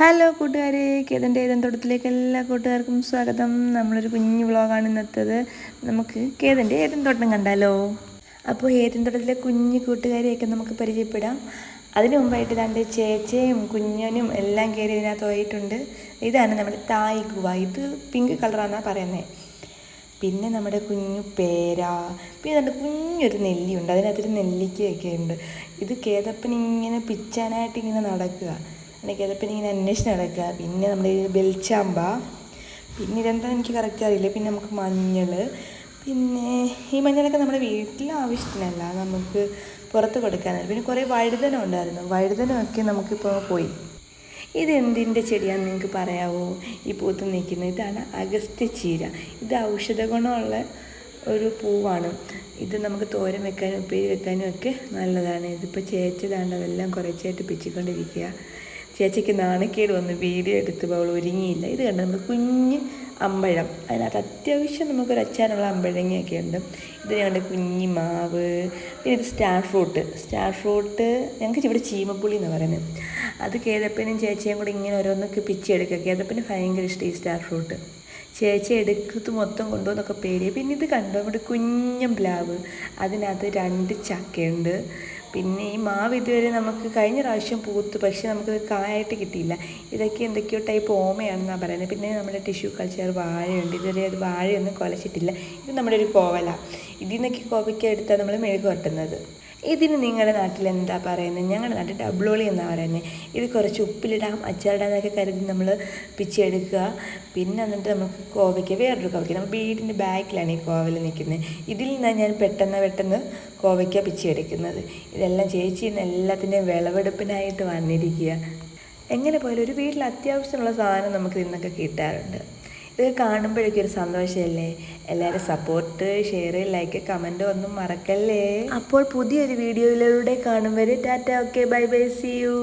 Hello കൂട്ടുകാരെ കേതന്റെ ഏതെന്തോട്ടത്തിലേക്ക് എല്ലാ കൂട്ടുകാർക്കും സ്വാഗതം. നമ്മളൊരു കുഞ്ഞു വ്ളോഗാണ് ഇന്നത്തത്. നമുക്ക് കേതന്റെ ഏതെന്തോട്ടം കണ്ടാലോ? അപ്പോൾ ഏതെന്തോട്ടത്തിലെ കുഞ്ഞു കൂട്ടുകാരെയൊക്കെ നമുക്ക് പരിചയപ്പെടാം. അതിനു മുമ്പായിട്ട് രണ്ട് ചേച്ചയും കുഞ്ഞനും എല്ലാം കയറി ഇതിനകത്ത് പോയിട്ടുണ്ട്. ഇതാണ് നമ്മുടെ തായ് ഗുവ. ഇത് പിങ്ക് കളറാണെന്നാണ് പറയുന്നത് പിന്നെ നമ്മുടെ കുഞ്ഞു പേര. പിന്നെ നമ്മുടെ കുഞ്ഞൊരു നെല്ലിയുണ്ട്. അതിനകത്തൊരു നെല്ലിക്കയൊക്കെ ഉണ്ട്. ഇത് കേതപ്പൻ ഇങ്ങനെ പിച്ചാനായിട്ട് ഇങ്ങനെ നടക്കുക അങ്ങനെ പിന്നെ ഇങ്ങനെ അന്വേഷിച്ച് നടക്കുക. പിന്നെ നമ്മുടെ ഈ ബെൽച്ചാമ്പ പിന്നെ ഇതെന്താ എനിക്ക് കറക്റ്റ് അറിയില്ല. പിന്നെ നമുക്ക് മഞ്ഞൾ. പിന്നെ ഈ മഞ്ഞളൊക്കെ നമ്മുടെ വീട്ടിൽ ആവശ്യത്തിനല്ല. നമുക്ക് പുറത്ത് കൊടുക്കാനല്ല പിന്നെ കുറേ വഴുതന ഉണ്ടായിരുന്നു. വഴുതനമൊക്കെ നമുക്കിപ്പോൾ പോയി. ഇതെന്തിന്റെ ചെടിയാണെന്ന് നിങ്ങൾക്ക് പറയാമോ ഈ പൂത്ത് നിൽക്കുന്നത് ഇതാണ് അഗസ്ത്യ ചീര. ഇത് ഔഷധ ഗുണമുള്ള ഒരു പൂവാണ്. ഇത് നമുക്ക് തോരൻ വെക്കാനും ഉപ്പേരി വെക്കാനും ഒക്കെ നല്ലതാണ്. ഇതിപ്പോൾ ചേച്ചതാണ്ട് അതെല്ലാം കുറച്ചായിട്ട് പിച്ചിക്കൊണ്ടിരിക്കുക. ചേച്ചിക്ക് നാണക്കേട് വന്ന് വീഡിയോ എടുത്തപ്പോൾ അവൾ ഒരുങ്ങിയില്ല. ഇത് കണ്ട് നമ്മൾ കുഞ്ഞ് അമ്പഴം. അതിനകത്ത് അത്യാവശ്യം നമുക്കൊരു അച്ചാനുള്ള അമ്പഴങ്ങയൊക്കെ ഉണ്ട്. ഇത് ഞങ്ങളുടെ കുഞ്ഞി മാവ് പിന്നെ ഇത് സ്റ്റാർ ഫ്രൂട്ട്. സ്റ്റാർ ഫ്രൂട്ട് ഞങ്ങൾക്ക് ഇവിടെ ചീമപ്പുളി എന്ന് പറയുന്നത്. അത് കേതപ്പനും ചേച്ചിയും കൂടി ഇങ്ങനെ ഓരോന്നൊക്കെ പിച്ചെടുക്കുക കേതപ്പന് ഭയങ്കര ഇഷ്ടം ഈ സ്റ്റാർ ഫ്രൂട്ട്. ചേച്ചി എടുക്കത്ത് മൊത്തം കൊണ്ടുപോകുന്നൊക്കെ പേര് പിന്നെ ഇത് കണ്ടോ? ഇവിടെ കുഞ്ഞൻ പ്ലാവ് അതിനകത്ത് രണ്ട് ചക്കയുണ്ട്. പിന്നെ ഈ മാവ് ഇതുവരെ നമുക്ക് കഴിഞ്ഞ പ്രാവശ്യം പൂത്ത് പക്ഷെ നമുക്കത് കായായിട്ട് കിട്ടിയില്ല. ഇതൊക്കെ എന്തൊക്കെയോ ടൈപ്പ് ഓമയാണെന്നാണ് പറയുന്നത്. പിന്നെ നമ്മുടെ ടിഷ്യൂ കൾച്ചർ വാഴയുണ്ട്. ഇതുവരെ അത് വാഴയൊന്നും കൊലച്ചിട്ടില്ല ഇത് നമ്മുടെ ഒരു കോവല. ഇതിൽ നിന്നൊക്കെ കോവയ്ക്ക് എടുത്താൽ നമ്മൾ മെഴുക് വട്ടുന്നത് ഇതിന് നിങ്ങളുടെ നാട്ടിൽ എന്താ പറയുന്നത്? ഞങ്ങളുടെ നാട്ടിൽ ഡബ്ലോളി എന്നാണ് പറയുന്നത് ഇത് കുറച്ച് ഉപ്പിലിടാം അച്ചാറിടാന്നൊക്കെ കരുതി നമ്മൾ പിച്ചെടുക്കുക. പിന്നെ എന്നിട്ട് നമുക്ക് കോവയ്ക്ക് വേറൊരു കോവയ്ക്ക്. നമ്മൾ വീടിന്റെ ബാക്കിലാണ് ഈ കോവൽ നിൽക്കുന്നത് ഇതിൽ നിന്നാണ് ഞാൻ പെട്ടെന്ന് പെട്ടെന്ന് കോവയ്ക്ക പിച്ചെടുക്കുന്നത്. ഇതെല്ലാം ചേച്ചി എല്ലാത്തിന്റെയും വിളവെടുപ്പിനായിട്ട് വന്നിരിക്കുക. എങ്ങനെ പോയാലും ഒരു വീട്ടിൽ അത്യാവശ്യമുള്ള സാധനം നമുക്ക് ഇന്നൊക്കെ കിട്ടാറുണ്ട്. ഇത് കാണുമ്പോഴേക്കും ഒരു സന്തോഷമല്ലേ എല്ലാവരും സപ്പോർട്ട് ഷെയർ ലൈക്ക് കമന്റ് ഒന്നും മറക്കല്ലേ? അപ്പോൾ പുതിയൊരു വീഡിയോയിലൂടെ കാണും വരെ tata okay bye bye see you